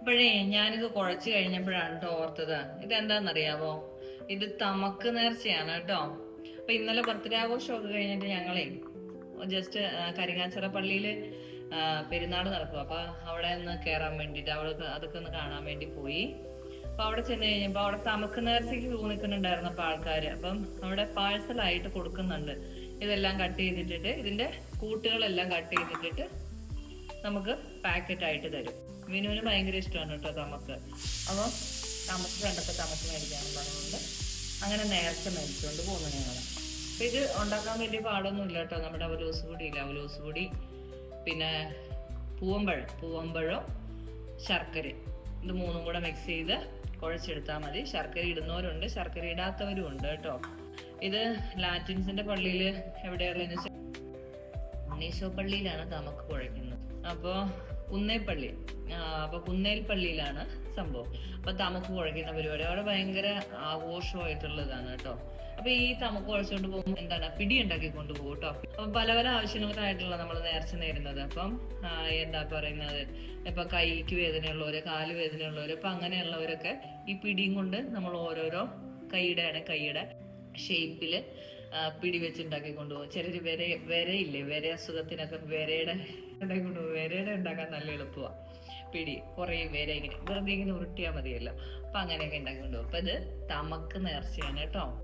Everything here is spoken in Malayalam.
അപ്പോഴേ ഞാനിത് കുഴച്ച് കഴിഞ്ഞപ്പോഴാണ് കേട്ടോ ഓർത്തത്. ഇതെന്താണെന്നറിയാവോ ഇത് തമക്ക് നേർച്ചയാണ് കേട്ടോ അപ്പൊ ഇന്നലെ ബർത്ത്ഡേ ആഘോഷമൊക്കെ കഴിഞ്ഞിട്ട് ഞങ്ങളെ ജസ്റ്റ് കരിങ്ങാച്ചിറ പള്ളിയിൽ പെരുന്നാൾ നടക്കും. അപ്പൊ അവിടെ ഒന്ന് കയറാൻ വേണ്ടിട്ട് അവിടെ അതൊക്കെ ഒന്ന് കാണാൻ വേണ്ടി പോയി. അപ്പൊ അവിടെ ചെന്ന് കഴിഞ്ഞപ്പോ അവിടെ തമക്ക് നേർച്ചയ്ക്ക് ക്യൂ അപ്പൊ ആൾക്കാര്. അപ്പം അവിടെ പാഴ്സലായിട്ട് കൊടുക്കുന്നുണ്ട്. ഇതെല്ലാം കട്ട് ചെയ്തിട്ടിട്ട് ഇതിന്റെ കൂട്ടുകളെല്ലാം കട്ട് ചെയ്തിട്ടിട്ട് നമുക്ക് പാക്കറ്റ് ആയിട്ട് തരും. വിനുവിന് ഭയങ്കര ഇഷ്ടമാണ് കേട്ടോ തമക്ക്. അപ്പോൾ തമക്ക് കണ്ടപ്പോൾ തമക്ക് മേടിക്കാനും പറഞ്ഞുകൊണ്ട് അങ്ങനെ നേരത്തെ മേടിച്ചുകൊണ്ട് പോകുന്നു ഞങ്ങൾ അപ്പം ഇത് ഉണ്ടാക്കാൻ വലിയ പാടൊന്നും ഇല്ല കേട്ടോ നമ്മുടെ അവലോസ് കൂടി ഇല്ല അവലോസ് പൊടി പിന്നെ പൂവമ്പഴം പൂവമ്പഴം ശർക്കര. ഇത് മൂന്നും കൂടെ മിക്സ് ചെയ്ത് കുഴച്ചെടുത്താൽ മതി. ശർക്കര ഇടുന്നവരുണ്ട്. ശർക്കര ഇടാത്തവരും ഉണ്ട് കേട്ടോ ഇത് ലാറ്റിൻസിന്റെ പള്ളിയിൽ വെച്ചാൽ ഉണ്ണീശോ പള്ളിയിലാണ് തമക്ക് കുഴയ്ക്കുന്നത്. അപ്പോൾ കുന്നേപ്പള്ളി അപ്പൊ കുന്നേൽ പള്ളിയിലാണ് സംഭവം. അപ്പൊ തമക്ക് കുഴയ്ക്കുന്ന പരിപാടി. അവിടെ ഭയങ്കര ആഘോഷമായിട്ടുള്ളതാണ് കേട്ടോ. അപ്പൊ ഈ തമക്ക് കുഴച്ചുകൊണ്ട് പോകുമ്പോൾ എന്താണ്? പിടി ഉണ്ടാക്കി കൊണ്ടുപോകും കേട്ടോ. അപ്പൊ പല പല ആവശ്യങ്ങൾക്കായിട്ടുള്ള നമ്മൾ നേർച്ച നേരുന്നത്. അപ്പം എന്താ പറയുന്നത്? ഇപ്പൊ കൈക്ക് വേദനയുള്ളവര് കാൽ വേദനയുള്ളവര് അപ്പൊ അങ്ങനെയുള്ളവരൊക്കെ ഈ പിടിയും കൊണ്ട് നമ്മൾ ഓരോരോ കൈയുടെ ആണ് കൈയുടെ ഷേപ്പിൽ പിടി വെച്ചുണ്ടാക്കി കൊണ്ടുപോകും. ചെറിയ വര വരയില്ലേ വര അസുഖത്തിനൊക്കെ വരയുടെ ഉണ്ടാക്കി കൊണ്ടുപോകും. വരയുടെ ഉണ്ടാക്കാൻ നല്ല എളുപ്പമാണ് പിടി കുറേ വര ഇങ്ങനെ വെറുതെ ഇങ്ങനെ ഉരുട്ടിയാൽ മതിയല്ലോ. അപ്പൊ അങ്ങനെയൊക്കെ ഉണ്ടാക്കി കൊണ്ടുപോകും. അപ്പൊ ഇത് തമക്ക് നേർച്ചയാണ് കേട്ടോ.